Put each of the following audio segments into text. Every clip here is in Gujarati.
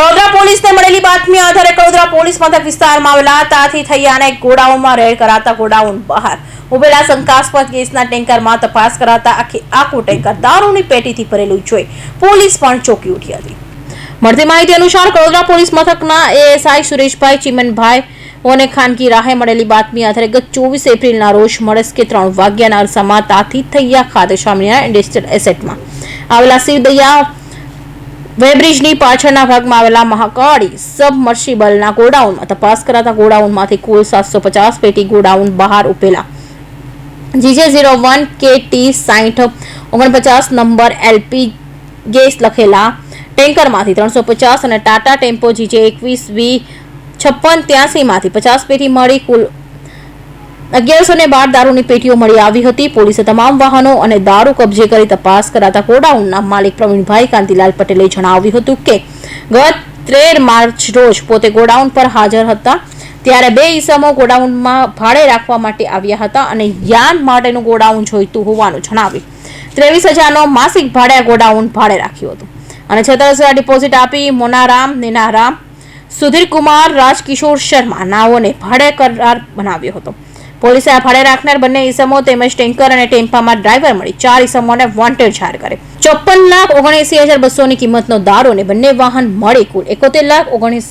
કડોદરા પોલીસને મળેલી બાતમી આધારે કડોદરા પોલીસ મથક વિસ્તારમાં આવેલા તાથી થૈયાના ગોડાઉનમાં રેડ કરાતા ગોડાઉન બહાર. ઉભેલા શંકાસ્પદ ગેસના ટેન્કરમાં તપાસ કરાતા આખી આખું ટેન્કર દારૂની પેટીથી ભરેલું જોઈ પોલીસ પણ ચોંકી ઉઠી હતી. મળતી માહિતી અનુસાર કડોદરા પોલીસ મથકના એએસઆઈ સુરેશભાઈ ચિમનભાઈ ઓને ખાનગી રાહે મળેલી બાતમી આધારે ગત ચોવીસ એપ્રિલના રોજ મળસ્કે ત્રણ વાગ્યાના અરસામાં તાથી થૈયા ખાતે સ્વામિનારાયણ ઇન્ડસ્ટ્રીયલ એસેટમાં આવેલા શિવદૈયા વેબ્રિજની પાછળના ભાગમાં આવેલા મહાકાળી સબમર્સિબલના ગોડાઉનમાં તપાસ કરાતા ગોડાઉનમાંથી કુલ સાતસો પચાસ પેટી ગોડાઉન બહાર ઉભેલા. GJ zero one K T સાઠ ઓગણપચાસ નંબર એલપી ગેસ લખેલા ટેન્કરમાંથી ત્રણસો પચાસ અને ટાટા ટેમ્પો જીજે એકવીસ વી છપ્પન ત્યાસીમાંથી પચાસ પેટી મળી, કુલ અગિયારસો ને બાર દારૂની પેટીઓ મળી આવી હતી. પોલીસે તમામ વાહનો અને દારૂ કબજે કરી તપાસ કરાતા ગોડાઉનના માલિક પ્રવીણભાઈ કાંતિલાલ પટેલે જણાવ્યું હતું કે, ગત તેર માર્ચ રોજ પોતે ગોડાઉન પર હાજર હતા. ત્યારે બે ઈસમો ગોડાઉનમાં ભાડે રાખવા માટે આવ્યા હતા અને યાન માટેનું ગોડાઉન જોઈતું હોવાનું જણાવ્યું. ત્રેવીસ હજારનો માસિક ભાડે ગોડાઉન ભાડે રાખ્યું હતું. અને છત્રીસ હજાર ડિપોઝિટ આપી મોનારામ, નેનારામ સુધીર કુમાર રાજકિશોર શર્મા નાઓને ભાડે કરાર બનાવ્યો હતો. પોલીસે આ ભાડે રાખનાર બંને ઈસમો તેમજ ટેન્કર અને ટેમ્પામાં ડ્રાઈવર મળી ચાર ઈસમોને વોન્ટેડ જાહેર કરે. ચોપન લાખ ઓગણએસી હજાર બસોની કિંમતનો દારૂ અને બંને વાહન મળી કુલ એકોતેર લાખ ઓગણીસ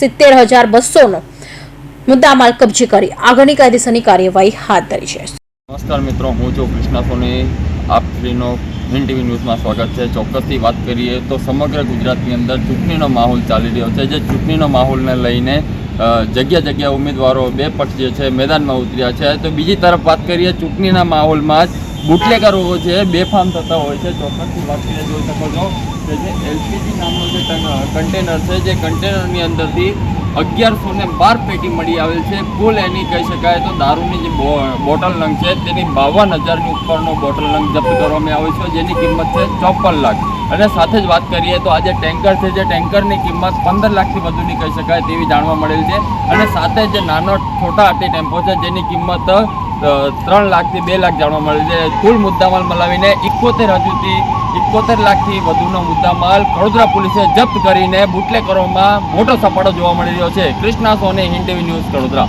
સિત્તેર હજાર બસોનો મુદ્દામાલ કબજે કરી આગળની કાયદેસરની કાર્યવાહી હાથ ધરી છે. નમસ્કાર મિત્રો, હું છું કૃષ્ણા સોની. આપ શ્રીનો હિન્દ ટીવી ન્યૂઝમાં સ્વાગત છે. ચોક્કસથી વાત કરીએ તો સમગ્ર ગુજરાતની અંદર ચૂંટણીનો માહોલ ચાલી રહ્યો છે. જે ચૂંટણીનો માહોલને લઈને જગ્યા જગ્યા ઉમેદવારો બે પક્ષ જે છે મેદાનમાં ઉતર્યા છે. તો બીજી તરફ વાત કરીએ ચૂંટણીના માહોલમાં જ બુટલેકરો છે બેફામ થતા હોય છે. ચોક્કસથી વાત કરીએ જોઈ શકો છો. કે જે એલપીજી નામનો જે કન્ટેનર છે, જે કન્ટેનરની અંદરથી અગિયારસો ને બાર પેટી મળી આવેલ છે. કુલ એની કહી શકાય તો દારૂની જે બોટલ નંગ છે, તેની બાવન હજારની ઉપરનો બોટલ નંગ જપ્ત કરવામાં આવ્યો છે. જેની કિંમત છે ચોપન લાખ. અને સાથે જ વાત કરીએ તો આજે ટેન્કર છે, જે ટેન્કરની કિંમત પંદર લાખથી વધુની કહી શકાય તેવી જાણવા મળેલ છે. અને સાથે જે નાનો, છોટા હાથી ટેમ્પો છે, જેની કિંમત ત્રણ લાખથી બે લાખ જાણવા મળે છે. કુલ મુદ્દામાલ મલાવીને ઇકોતેર હજુથી ઇકોતેર લાખથી વધુનો મુદ્દામાલ વડોદરા પોલીસે જપ્ત કરીને બુટલેકરોમાં મોટો સપાટો જોવા મળી રહ્યો છે. કૃષ્ણા સોની હિન્દ ન્યૂઝ વડોદરા.